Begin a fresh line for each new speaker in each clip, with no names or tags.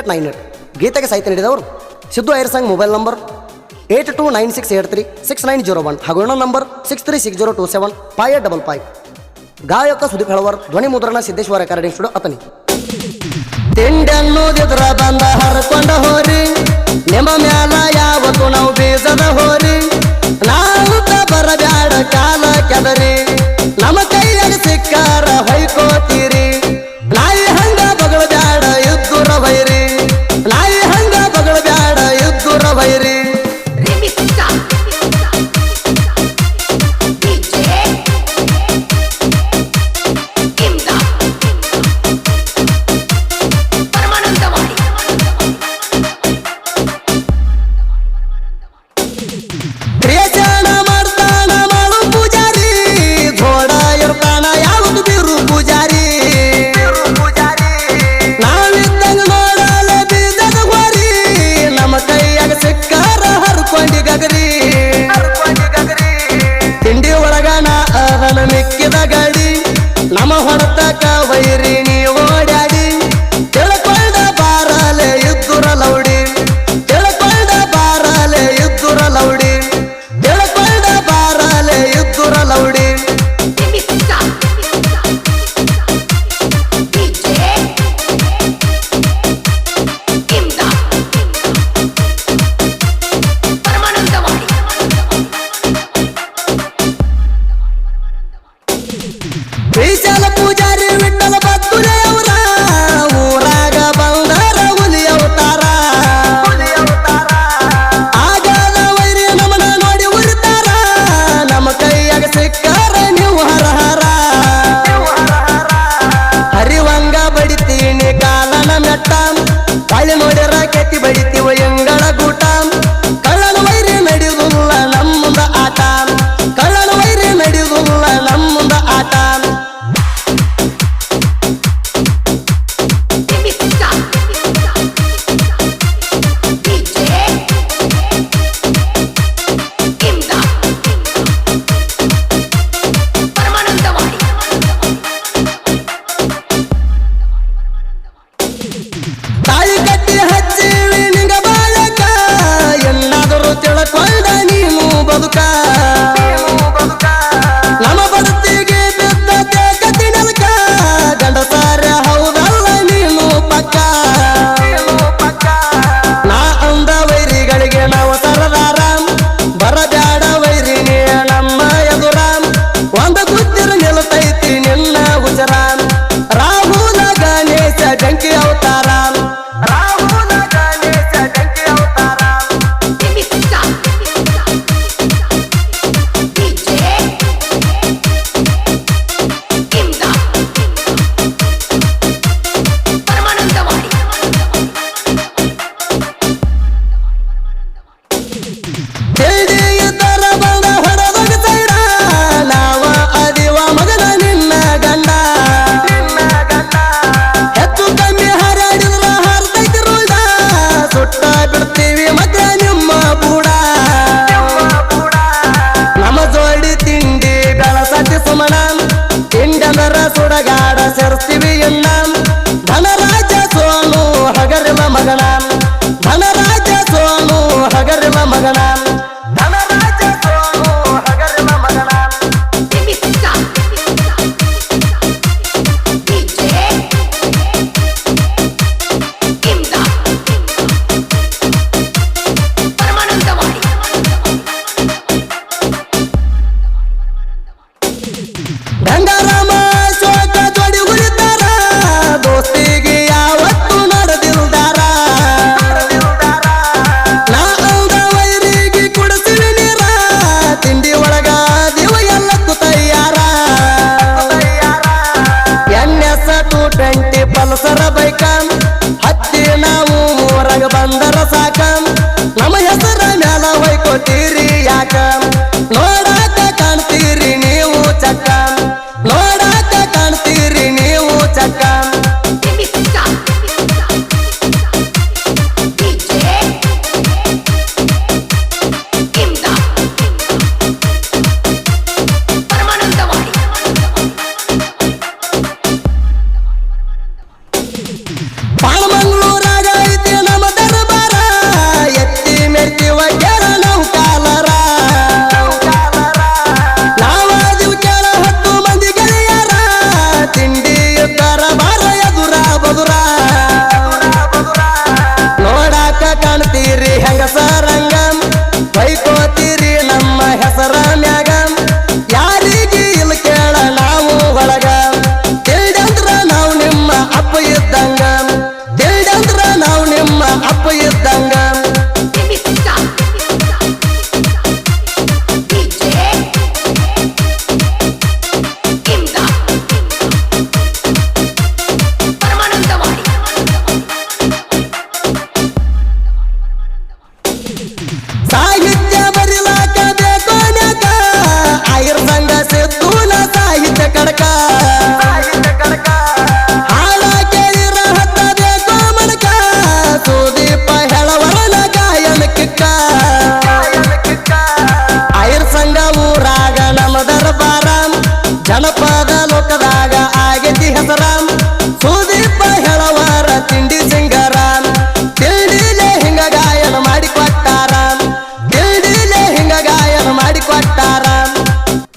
Eight nine eight. ಗೀತೆಗೆ ಸಾಹಿತ್ಯ ನೀಡಿದವರು Siddu ಐರ್ mobile number eight two nine six eight three six nine zero one ಹಾಗೂ ಇನ್ನೊಂದು number six three six zero two seven five eight double five. ಗಾಯಕ ಸುದೀಪ್ ಹಳವರ್, ಧ್ವನಿ ಮುದ್ರಣ ಸಿದ್ದೇಶ್ವರ ಅಕಾಡೆಮಿ ಸ್ಟುಡಿಯೋ ಅತನಿ ತಿಂಡನ್ನೋದಿದ್ರ ಬಂದ ಹರಕೊಂಡ ಹೋರಿ, ನಿಮ್ಮ ಮ್ಯಾಲ ಯಾವತ್ತು ನಾವು ಬೀಜದ ಹೋರಿ. ನಾವು ಬರಬ್ಯಾಡ ಕಾಲ ಕೆದರಿ, ನಮ್ಮ ಸಿಕ್ಕ I got
it.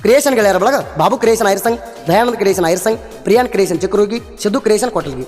ಕ್ರಿಯೇಷನ್ ಗೆಳೆಯರ ಬಳಗ ಬಾಬು ಕ್ರಿಯೇಷನ್ ಐರ್ ಸಂಘ್ ದಯಾನಂದ್ ಕ್ರಿಯೇಷನ್ ಐರ್ ಸಂಘ್ ಪ್ರಿಯಾನ್ ಕ್ರಿಯೇಷನ್ ಚಿಕ್ಕರುಗಿ ಸಿದ್ದು ಕ್ರಿಯೇಷನ್ ಕೊಟ್ಟಲ್ಗಿ